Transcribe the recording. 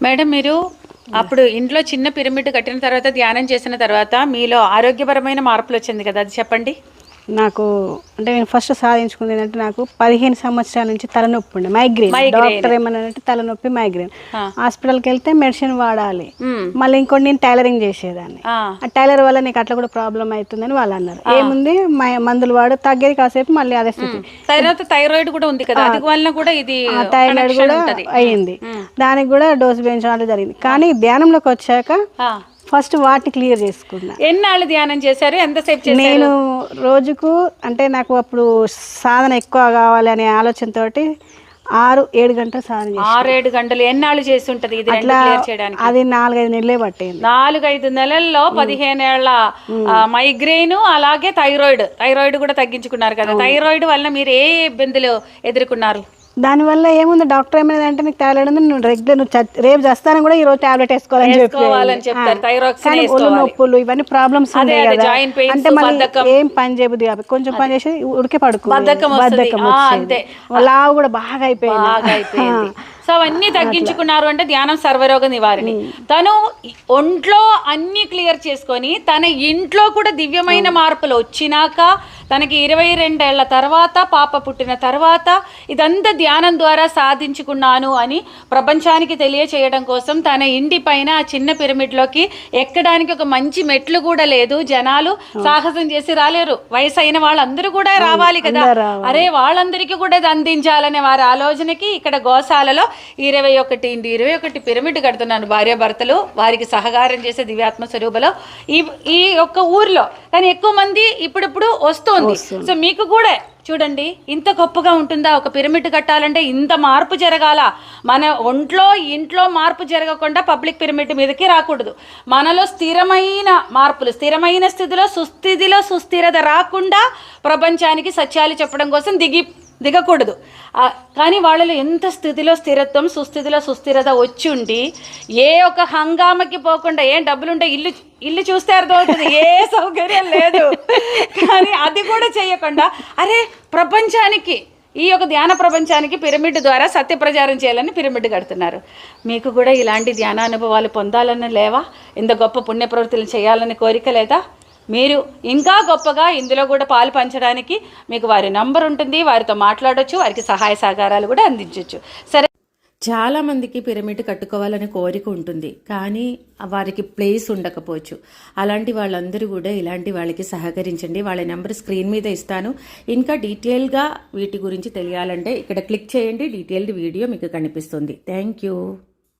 Madam మీరు అప్పుడు ఇంట్లో చిన్న పిరమిడ్ కట్టిన తర్వాత ధ్యానం చేసిన తర్వాత మీలో ఆరోగ్యపరమైన మార్పులు వచ్చింది కదా అది చెప్పండి. నాకు అంటే నేను ఫస్ట్ సాధించుకుంది ఏంటంటే నాకు పదిహేను సంవత్సరాల నుంచి తలనొప్పి ఉండే మైగ్రేన్. డాక్టర్ ఏమన్నారంటే తలనొప్పి మైగ్రేన్. హాస్పిటల్కి వెళ్తే మెడిసిన్ వాడాలి. మళ్ళీ ఇంకోటి నేను టైలరింగ్ చేసేదాన్ని. ఆ, టైలర్ వల్ల నీకు అట్లా కూడా ప్రాబ్లం అవుతుందని వాళ్ళు అన్నారు. ఏముంది? మందులు వాడు తగ్గేది కాసేపు మళ్ళీ అదే స్థితి. తర్వాత థైరాయిడ్ కూడా ఉంది కదా అది వలన కూడా ఇది థైరాయిడ్ కూడా అయ్యింది. దానికి కూడా డోసు పెంచడం జరిగింది. కానీ ధ్యానంలోకి వచ్చాక. ఫస్ట్ వాటిని క్లియర్ చేసుకున్నా. ఎన్నాళ్ళు ధ్యానం చేశారు? ఎంతసేపు నేను రోజుకు అంటే నాకు అప్పుడు సాధన ఎక్కువ కావాలి అనే ఆలోచనతోటి ఆరు ఏడు గంటలు సాధన చేసిన. ఆరేడు గంటలు ఎన్నాళ్ళు చేసి ఉంటది ఇది అట్లా చేయడానికి? అది నాలుగైదు నెలలే పట్టేది. నాలుగైదు నెలల్లో పదిహేను ఏళ్ళ మైగ్రెయిన్ అలాగే థైరాయిడ్. థైరాయిడ్ కూడా తగ్గించుకున్నారు కదా. థైరాయిడ్ వలన మీరు ఏ ఇబ్బందులు ఎదుర్కొన్నారు? దానివల్ల ఏముంది? డాక్టర్ ఏమైనా అంటే నీకు టాబ్లెట్ ఉంది నువ్వు రెగ్యులర్ నువ్వు రేపు చేస్తాను కూడా ఈ రోజు టాబ్లెట్ వేసుకోవాలని చెప్పి. ఒళ్ళు నొప్పులు ఇవన్నీ ప్రాబ్లమ్స్ అంటే మళ్ళీ బద్ధకం. ఏం పని చేయబుద్ది కాబట్టి కొంచెం పని చేసి ఉడికే పడుకో. అంతే. లావు కూడా బాగా అయిపోయింది. బాగా అయిపోయింది. సో అవన్నీ తగ్గించుకున్నారు అంటే ధ్యానం సర్వరోగ నివారణి. తను ఒంట్లో అన్ని క్లియర్ చేసుకొని తన ఇంట్లో కూడా దివ్యమైన మార్పులు వచ్చినాక తనకి ఇరవై రెండేళ్ళ తర్వాత పాప పుట్టిన తర్వాత ఇదంతా ధ్యానం ద్వారా సాధించుకున్నాను అని ప్రపంచానికి తెలియచేయడం కోసం తన ఇంటి పైన ఆ చిన్న పిరమిడ్లోకి ఎక్కడానికి ఒక మంచి మెట్లు కూడా లేదు. జనాలు సాహసం చేసి రాలేరు. వయసు అయిన వాళ్ళందరూ కూడా రావాలి కదా. అరే వాళ్ళందరికీ కూడా ఇది అందించాలనే వారి ఆలోచనకి ఇక్కడ గోశాలలో ఇరవై ఒకటి ఇంటి ఇరవై ఒకటి పిరమిడ్ కడుతున్నాను భార్యాభర్తలు. వారికి సహకారం చేసే దివ్యాత్మ స్వరూపలో ఈ ఈ యొక్క ఊర్లో. కానీ ఎక్కువ మంది ఇప్పుడిప్పుడు వస్తుంది. సో మీకు కూడా చూడండి ఇంత గొప్పగా ఉంటుందా? ఒక పిరమిడ్ కట్టాలంటే ఇంత మార్పు జరగాల? మన ఒంట్లో ఇంట్లో మార్పు జరగకుండా పబ్లిక్ పిరమిడ్ మీదకి రాకూడదు. మనలో స్థిరమైన మార్పులు స్థిరమైన స్థితిలో సుస్థితిలో సుస్థిరత రాకుండా ప్రపంచానికి సత్యాలు చెప్పడం కోసం దిగి దిగకూడదు. కానీ వాళ్ళలో ఎంత స్థితిలో స్థిరత్వం సుస్థితిలో సుస్థిరత వచ్చి ఉండి ఏ ఒక హంగామకి పోకుండా ఏం డబ్బులుంటే ఇల్లు ఇల్లు చూస్తే అర్థమవుతుంది. ఏ సౌకర్యం లేదు. కానీ అది కూడా చేయకుండా అరే ప్రపంచానికి ఈ యొక్క ధ్యాన ప్రపంచానికి పిరమిడ్ ద్వారా సత్య ప్రచారం చేయాలని పిరమిడ్ కడుతున్నారు. మీకు కూడా ఇలాంటి ధ్యాన అనుభవాలు పొందాలని లేవా? ఇంత గొప్ప పుణ్య ప్రవృత్తులు చేయాలని కోరిక లేదా? మీరు ఇంకా గొప్పగా ఇందులో కూడా పాలు పంచడానికి మీకు వారి నంబర్ ఉంటుంది వారితో మాట్లాడవచ్చు వారికి సహాయ సహకారాలు కూడా అందించవచ్చు సరే. చాలా మందికి పిరమిడ్ కట్టుకోవాలని కోరిక ఉంటుంది కానీ వారికి ప్లేస్ ఉండకపోవచ్చు. అలాంటి వాళ్ళందరూ కూడా ఇలాంటి వాళ్ళకి సహకరించండి. వాళ్ళ నెంబర్ స్క్రీన్ మీద ఇస్తాను. ఇంకా డీటెయిల్గా వీటి గురించి తెలియాలంటే ఇక్కడ క్లిక్ చేయండి. డీటెయిల్డ్ వీడియో మీకు కనిపిస్తుంది. Thank you